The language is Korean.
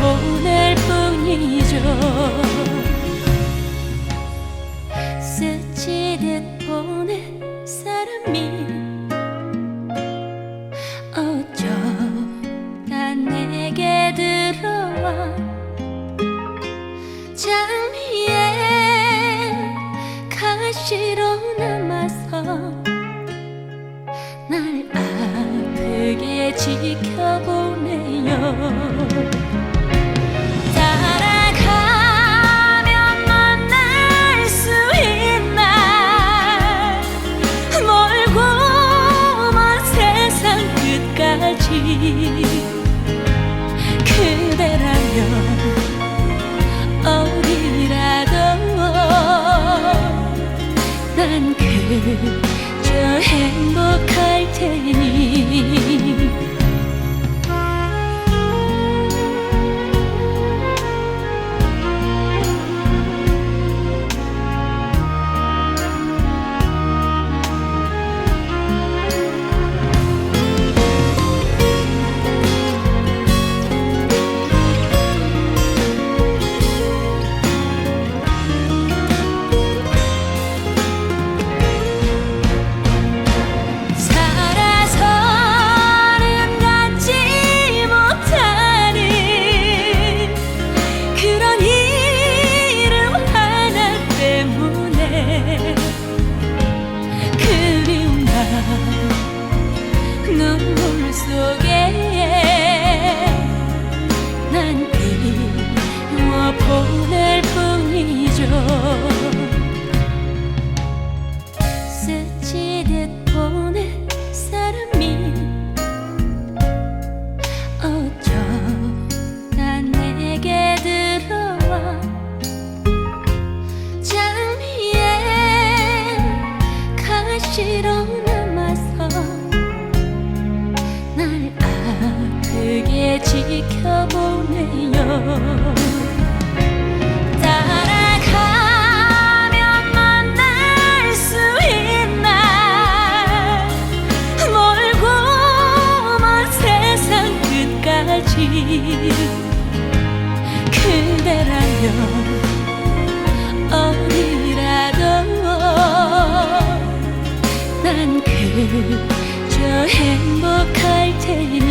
보낼 뿐이죠. 스치듯 보낸 사람이 어쩌다 내게 들어와 장미에 가시로 남아서 날 아프게 지켜보네요. 끝까지. 그대라면 어디라도 난 그저 행 가시로 남아서 날 아프게 지켜보네요. 따라가면 만날 수 있나? 멀고 먼 세상 끝까지 그대라면 저 행복할 테니